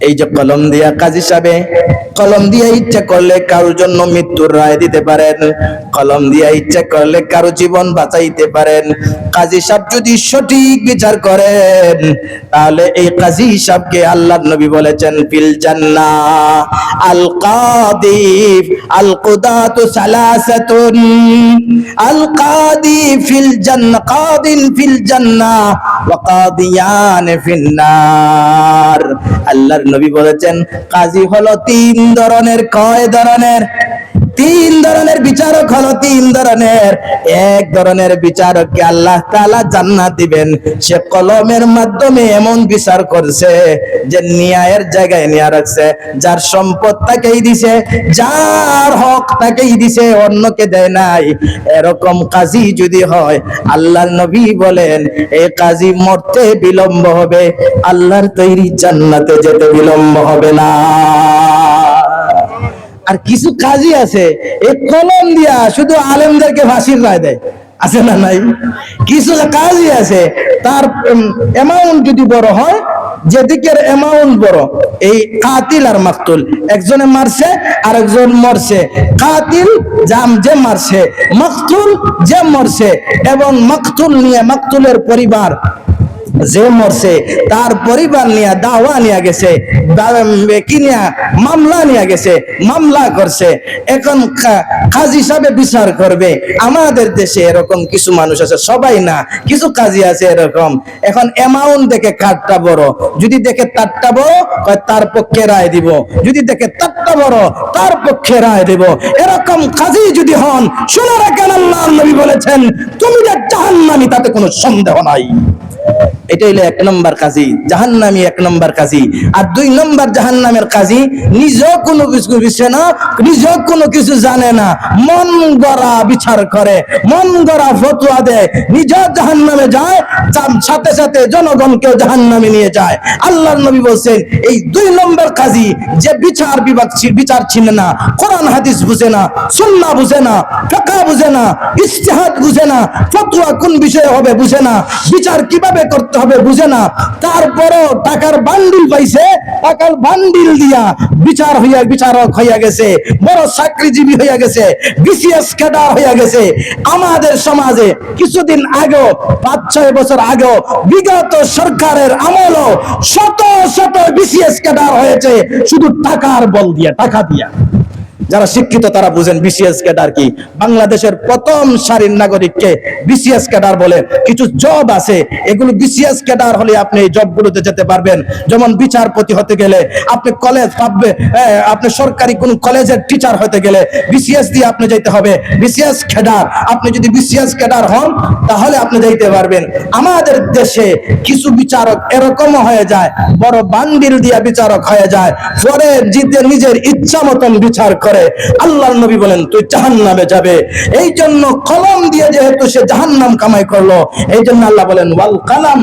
এই যে কলম দিয়া কাজী সাবে কলম দিয়া ইচ্ছা করলে কারোর জন্য মৃত্যুর রায় দিতে পারেন। কলম দিয়া ইচ্ছা করলে কারও জীবন বাঁচাইতে পারেন। কাজী সাহেব যদি সঠিক বিচার করেন, তাহলে এই কাজী সাহেবকে আল্লাহ নবী বলেছেন, ফিল জান্নাহ আল কাদিফ আল কুদাতু সালাসাতুন। আল কাদি ফিল জান্নাহ, কাদিন ফিল জান্নাহ, ওয়া কাদিয়ান ফিন নার। আল্লাহর নবী বলেছেন, কাজী হলো তিন ধরনের কয় ধরনের? তিন ধরনের বিচারক হলো তিন ধরনের। এক ধরনের বিচারককে আল্লাহ তাআলা জান্নাত দিবেন। সে কলমের মাধ্যমে এমন বিচার করছে যে ন্যায়ের জায়গায় নিয়ে রাখছে। যার সম্পদ তাকেই দিছে, যার হক তাকেই দিছে, অন্যকে দেয় নাই। এরকম কাজী যদি হয়, আল্লাহর নবী বলেন এই কাজী মরতে বিলম্ব হবে, আল্লাহর তৈরি জান্নাতে যেতে বিলম্ব হবে না। আর কিছু কাজই আছে। এই কলম দিয়া শুধু আলেমদেরকে ফাঁসির রায় দেয়। আছে না নাই? কিছু কাজই আছে। তার অ্যামাউন্ট যদি বড় হয়, যেদিকের অ্যামাউন্ট বড়, এই কাতিল আর মাকতুল। একজনে মারছে আর একজন মরছে। কাতিল জাম যে মারছে, মাকতুল যে মরছে, এবং মাকতুল নিয়ে মাকতুলের পরিবার যে মরছে, তার পরিবার নিয়ে, দাওয়া নিয়ে গেছে দা- কি নিয়ে, মামলা নিয়ে গেছে, মামলা করছে। এখন কাজী হিসাবে বিচার করবে। আমাদের দেশে এরকম কিছু মানুষ আছে, সবাই না, কিছু কাজী আছে এরকম। এখন অ্যামাউন্ট দেখে কাঠটা বড়। যদি দেখে তারটা বড় তার পক্ষে রায় দিব। যদি দেখে তারটা বড়, তার পক্ষে রায় দিব। এরকম কাজী যদি হন, শুনে রাখেন আল্লাহ নবী বলেছেন, তুমি যে জাহান্নামী, তাতে কোনো সন্দেহ নাই। এটা হইল এক নম্বর কাজী, জাহান্নামী এক নম্বর কাজী। আর দুই নম্বর জাহান্নামের কাজী নিজ কোনো কিছু বিষয় না নিজ কোনো কিছু জানে না। মন গড়া বিচার করে, মন গড়া ফতুয়া দেয়। নিজ জাহান্নামে যায় সাথে সাথে জনগণকেও জাহান্নামে নিয়ে যায়। আল্লাহর নবী বলছেন, এই দুই নম্বর কাজী যে বিচার বিভাগ বিচার ছিনে না, কোরআন, হাদিস বুঝে না, সুন্নাহ বুঝে না, ফিকহ বুঝে না, ইজতিহাদ বুঝে না, ফতোয়া কোন বিষয়ে হবে বুঝে না, বিচার কীভাবে করতে হবে বুঝে না। তারপরও টাকার বান্ডিল পাইছে, টাকার বান্ডিল দিয়া বিচার হইয়া বিচারক হইয়া গেছে, বড় চাকরিজীবী হইয়া গেছে, বিসিএস ক্যাডার হইয়া গেছে। আমাদের সমাজে কিছুদিন আগেও, পাঁচ, ছয় বছর আগেও বিগত সরকারের আমলও শত শত বিসিএস ক্যাডার হয়েছে, শুধু টাকার বল দিয়া, টাকা দিয়া। যারা শিক্ষিত, তারা বুঝেন বিসিএস ক্যাডার কি? বাংলাদেশের প্রথম সারির নাগরিককে বিসিএস ক্যাডার বলে কিছু জব আছে। এগুলো বিসিএস ক্যাডার হলে আপনি এই জবগুলোতে যেতে পারবেন। যেমন বিচারপতি হতে গেলে আপনি কলেজ পাবে আপনি সরকারি কোন কলেজের টিচার হতে গেলে বিসিএস দিয়ে আপনি যেতে হবে। বিসিএস ক্যাডার আপনি যদি বিসিএস ক্যাডার হন, তাহলে আপনি যেতে পারবেন। আমাদের দেশে কিছু বিচারক এরকম হয়ে যায়, বড় বান্ডিল দিয়া বিচারক হয়ে যায়, পরে জিতে নিজের ইচ্ছা মতন বিচার করে। আল্লাহর নবী বলেন, তুই জাহান নামে যাবে। এই জন্য কলম দিয়ে যেহেতু সে জাহান নাম কামাই করল এই জন্য আল্লাহ বলেন, ওয়াল কালাম।